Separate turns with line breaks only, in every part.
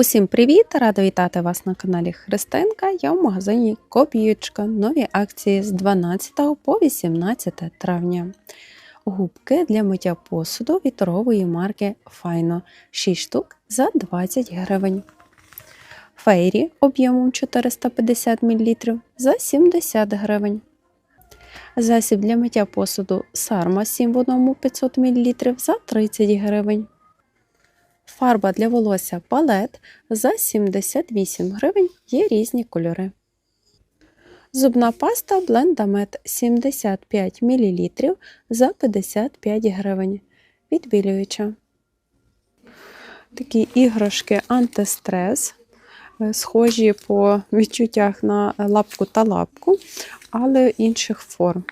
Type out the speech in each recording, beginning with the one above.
Усім привіт! Рада вітати вас на каналі Христинка. Я в магазині Копієчка. Нові акції з 12 по 18 травня. Губки для миття посуду від торгової марки Файно 6 штук за 20 гривень. Фейрі об'ємом 450 мл за 70 гривень. Засіб для миття посуду Сарма 7 в 1 500 мл за 30 гривень. Фарба для волосся палет за 78 гривень є різні кольори. Зубна паста Блендамет 75 мл за 55 гривень. Відбілююча. Такі іграшки антистрес, е, схожі по відчуттях на лапку та лапку, але інших форм.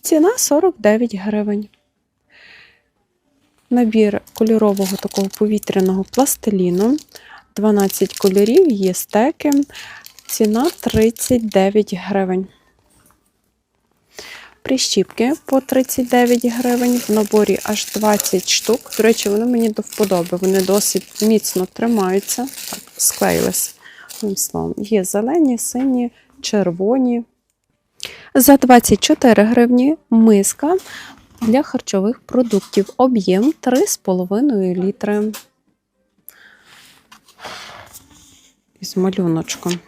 Ціна 49 гривень. Набір кольорового такого повітряного пластиліну. 12 кольорів, є стеки. Ціна 39 гривень. Прищіпки по 39 гривень. В наборі аж 20 штук. До речі, вони мені до вподоби. Вони досить міцно тримаються. Так, склеїлись. Словом, є зелені, сині, червоні. За 24 гривні миска для харчових продуктів. Об'єм 3,5 літри. Із малюночком.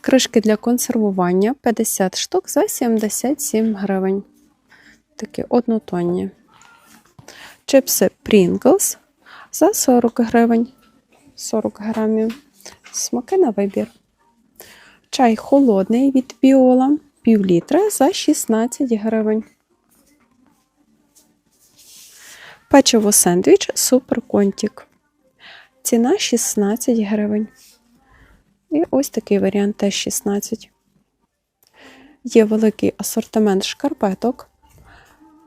Кришки для консервування 50 штук за 77 гривень. Такі однотонні. Чипси Pringles за 40 гривень. 40 грамів. Смаки на вибір. Чай холодний від Біола пів літра за 16 гривень. Печиво сендвіч Супер Контік. Ціна 16 гривень. І ось такий варіант теж 16. Є великий асортимент шкарпеток.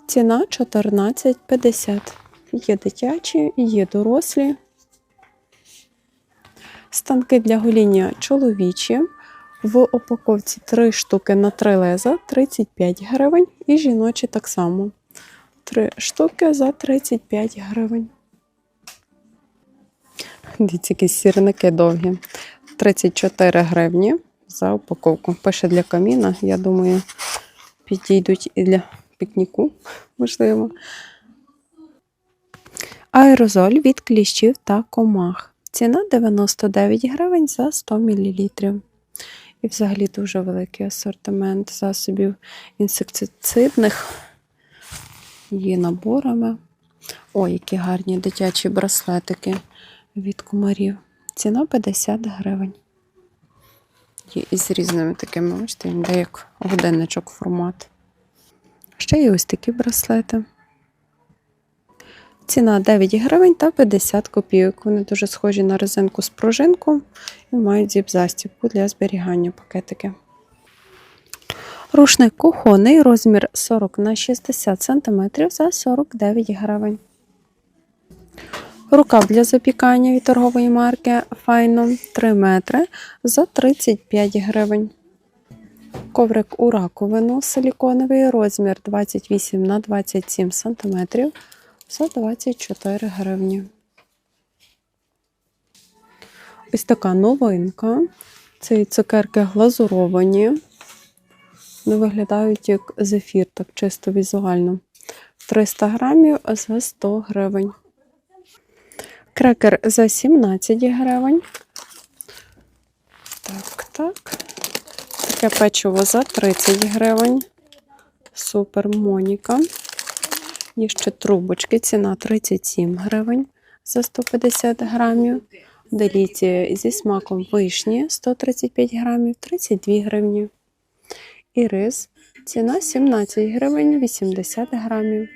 Ціна 14,50. Є дитячі, є дорослі. Станки для гоління чоловічі. В упаковці 3 штуки на 3 леза 35 гривень. І жіночі так само. 3 штуки за 35 гривень. Дивіться, які сірники довгі. 34 гривні за упаковку. Пише для каміна, я думаю, підійдуть і для пікніку, можливо. Аерозоль від кліщів та комах. Ціна 99 гривень за 100 мл. І взагалі дуже великий асортимент засобів інсектицидних. Є наборами. О, які гарні дитячі браслетики від комарів. Ціна 50 гривень. Є із різними такими, бачите, він як годинничок формат. Ще є ось такі браслети. Ціна 9 гривень та 50 копійок. Вони дуже схожі на резинку з пружинку і мають зіп-застібку для зберігання пакетики. Рушник кухонний, розмір 40 на 60 см за 49 гривень. Рукав для запікання від торгової марки Файно 3 метри за 35 гривень. Коврик у раковину силіконовий розмір 28 на 27 см за 24 гривні. Ось така новинка. Ці цукерки глазуровані. Вони виглядають як зефір, так чисто візуально. 300 грамів за 100 гривень. Крекер за 17 гривень. Так, так. Таке печиво за 30 гривень. Супер Моніка. Є ще трубочки, ціна 37 гривень за 150 грамів. Деліція зі смаком вишні 135 грамів, 32 гривні. І рис ціна 17 гривень 80 грамів.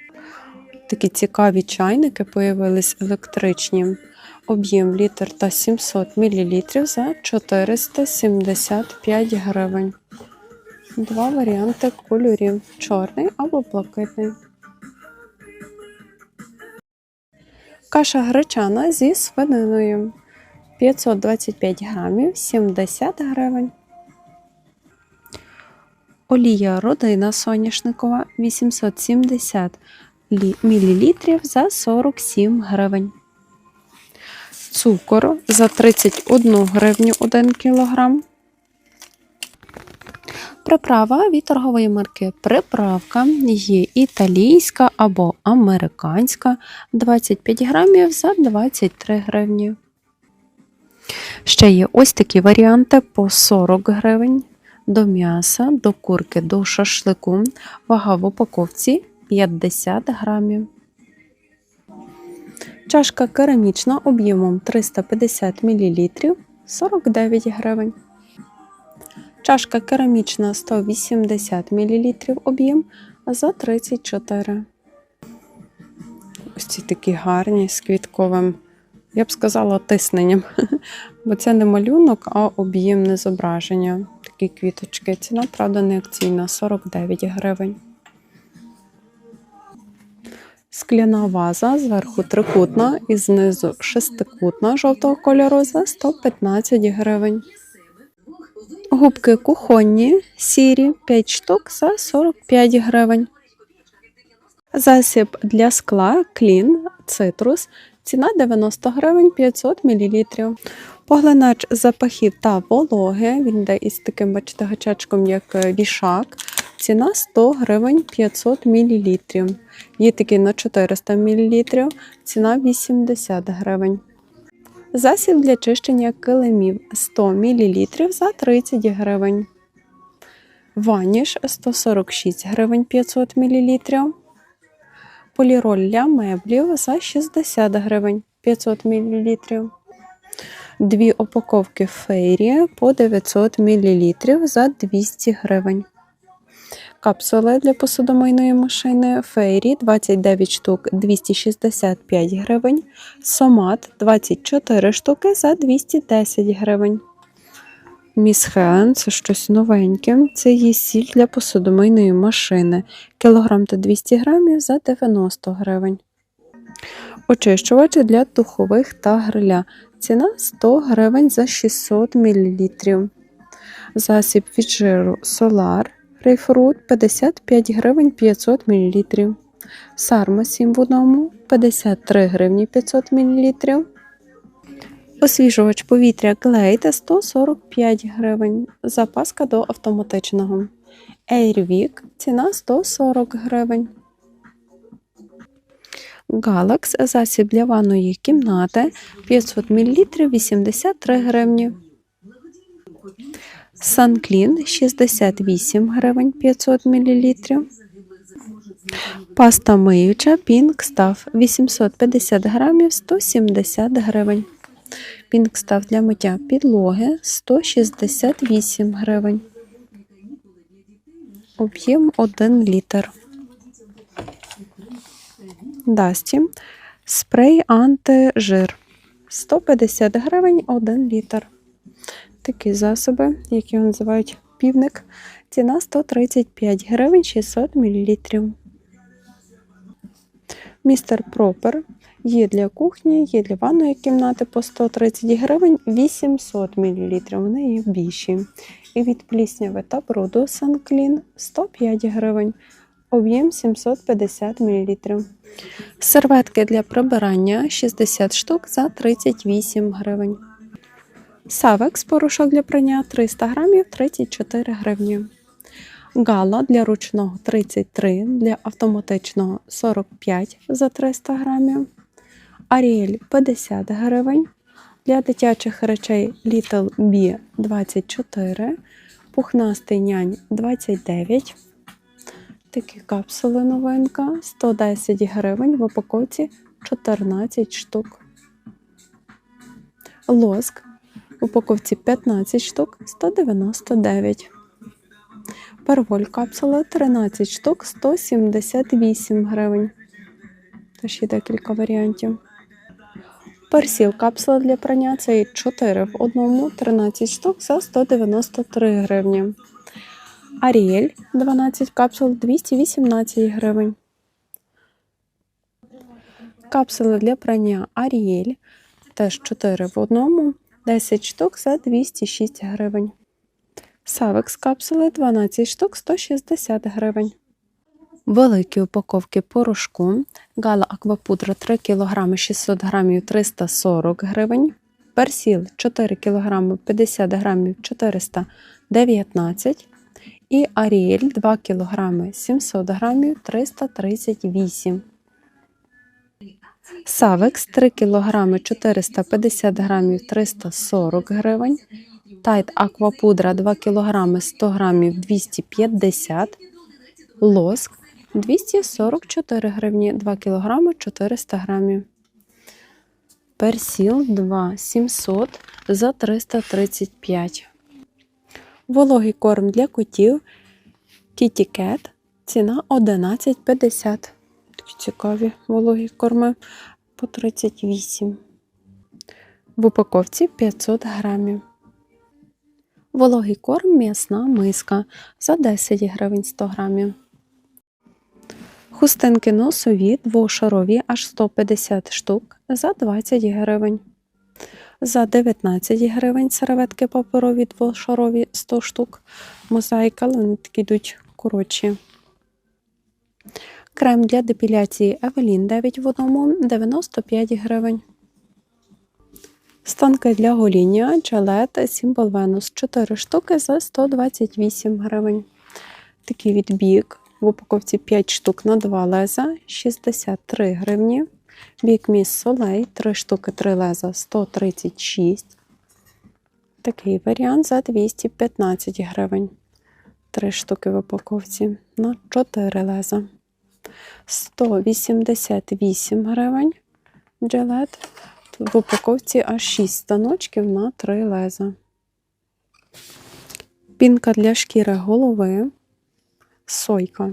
Такі цікаві чайники появились електричні. Об'єм літр та 700 мл за 475 гривень. Два варіанти кольорів чорний або блакитний. Каша гречана зі свининою 525 грамів 70 гривень. Олія родина соняшникова 870 мл за 47 гривень. цукор за 31 гривню 1 кг. Приправа від торгової марки Приправка є італійська або американська 25 грамів за 23 гривні. Ще є ось такі варіанти по 40 гривень. До м'яса, до курки, до шашлику. Вага в упаковці 50 грамів. Чашка керамічна об'ємом 350 мл 49 гривень. Чашка керамічна 180 мл об'єм за 34. Ось ці такі гарні з квітковим, я б сказала, тисненням. Бо це не малюнок, а об'ємне зображення. Такі квіточки. Ціна, правда, не акційна 49 гривень. Скляна ваза зверху трикутна і знизу шестикутна жовтого кольору за 115 гривень. Губки кухонні, сірі 5 штук за 45 гривень. Засіб для скла клін цитрус. Ціна 90 гривень 500 мл. Поглинач запахів та вологи. Він йде із таким, бачите, гачечком, як вішак. Ціна 100 гривень 500 мл. Є такий на 400 мл. Ціна 80 гривень. Засіб для чищення килимів 100 мл за 30 гривень. Ваніш 146 гривень 500 мл. Поліроль для меблів за 60 гривень 500 мл. Дві упаковки фейрі по 900 мл за 200 гривень. Капсули для посудомийної машини Фейрі 29 штук 265 гривень. Сомат 24 штуки за 210 гривень. Міс Хелен це щось новеньке. Це є сіль для посудомийної машини. Кілограм та 200 грамів за 90 гривень. Очищувачі для духових та гриля. Ціна 100 гривень за 600 мл. Засіб від жиру Solar Грейпфрут 55 гривень 500 мл. Сарма 7 в одному 53 гривні 500 мл. Освіжувач повітря Glade 145 гривень. Запаска до автоматичного. Airwick ціна 140 гривень. Galax засіб для ванної кімнати 500 мл 83 гривні. Санклін 68 гривень 500 мл. Паста миюча Пінкстав 850 грамів 170 гривень. Пінкстав для миття підлоги 168 гривень. Об'єм 1 літр. Дасті. Спрей антижир 150 гривень 1 літр такі засоби, які називають півник. Ціна 135 гривень 600 мл. Містер Пропер є для кухні, є для ванної кімнати по 130 гривень 800 мл. Вони є більші. І від плісняви та бруду Санклін 105 гривень. Об'єм 750 мл. Серветки для прибирання 60 штук за 38 гривень. Савекс порошок для прання 300 грамів 34 гривні. Гала для ручного 33, для автоматичного 45 за 300 грамів. Аріель 50 гривень. Для дитячих речей Little B 24, пухнастий нянь 29. Такі капсули новинка 110 гривень в упаковці 14 штук. Лоск упаковці 15 штук 199. Парволь капсула 13 штук 178 гривень. Теж є декілька варіантів. Персіл капсула для прання це 4 в одному 13 штук за 193 гривні. Аріель 12 капсул 218 гривень. Капсули для прання Аріель теж 4 в одному 10 штук за 206 гривень. Савекс капсули 12 штук 160 гривень. Великі упаковки порошку. Гала аквапудра 3 кг 600 г 340 гривень. Персіл 4 кг 50 г 419 і Аріель 2 кг 700 г 338. Савекс 3 кг 450 г 340 гривень. Тайт аквапудра 2 кг 100 г 250 Лоск 244 гривні 2 кг 400 грамів. Персіл 2 700 за 335. Вологий корм для котів Cat. Ціна 11,50. Такі цікаві вологі корми по 38. В упаковці 500 грамів. Вологий корм м'ясна миска за 10 гривень 100 грамів. Хустинки носові двошарові аж 150 штук за 20 гривень. За 19 гривень серветки паперові двошарові 100 штук. Мозаїка, але вони такі йдуть коротші. Крем для депіляції Евелін 9 в одному 95 гривень. Станки для гоління Gillette Simple Venus 4 штуки за 128 гривень. Такий відбік. В упаковці 5 штук на 2 леза 63 гривні. Бік Міс Солей 3 штуки 3 леза 136. Такий варіант за 215 гривень. 3 штуки в упаковці на 4 леза. 188 гривень. Джилет. В упаковці аж 6 станочків на 3 леза. Пінка для шкіри голови. Сойка.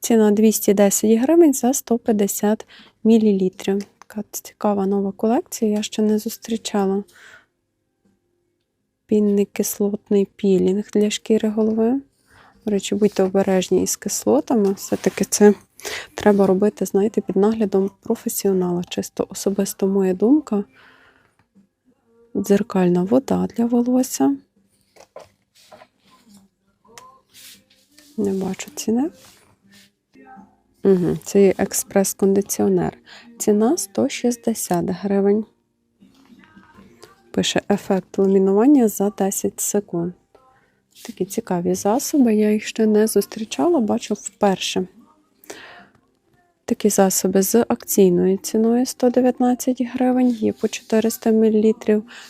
Ціна 210 гривень за 150 мл. Така цікава нова колекція, я ще не зустрічала. Пінний кислотний пілінг для шкіри голови. До речі, будьте обережні із кислотами. Все-таки це треба робити, знаєте, під наглядом професіонала. Чисто особисто моя думка. Дзеркальна вода для волосся. Не бачу ціни. Угу, це є експрес-кондиціонер. Ціна 160 гривень. Пише ефект ламінування за 10 секунд. Такі цікаві засоби. Я їх ще не зустрічала, бачу вперше. Такі засоби з акційною ціною 119 гривень, є по 400 мл.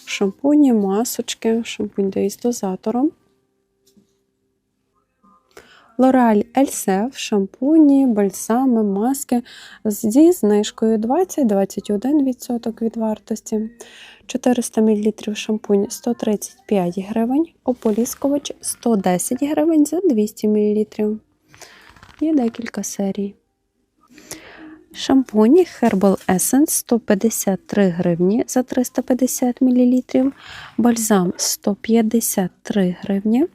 Шампуні, масочки, шампунь із дозатором. L'Oreal Elsef, шампуні, бальзами, маски зі знижкою 20-21% від вартості. 400 мл шампунь 135 гривень, ополіскувач 110 гривень за 200 мл. Є декілька серій. Шампуні Herbal Essence 153 гривні за 350 мл. Бальзам 153 гривні.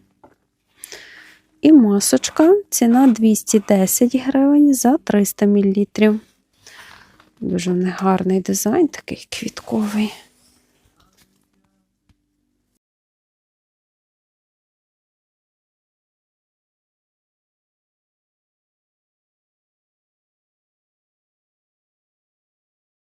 І масочка, ціна 210 гривень за 300 мл. Дуже негарний гарний дизайн, такий квітковий.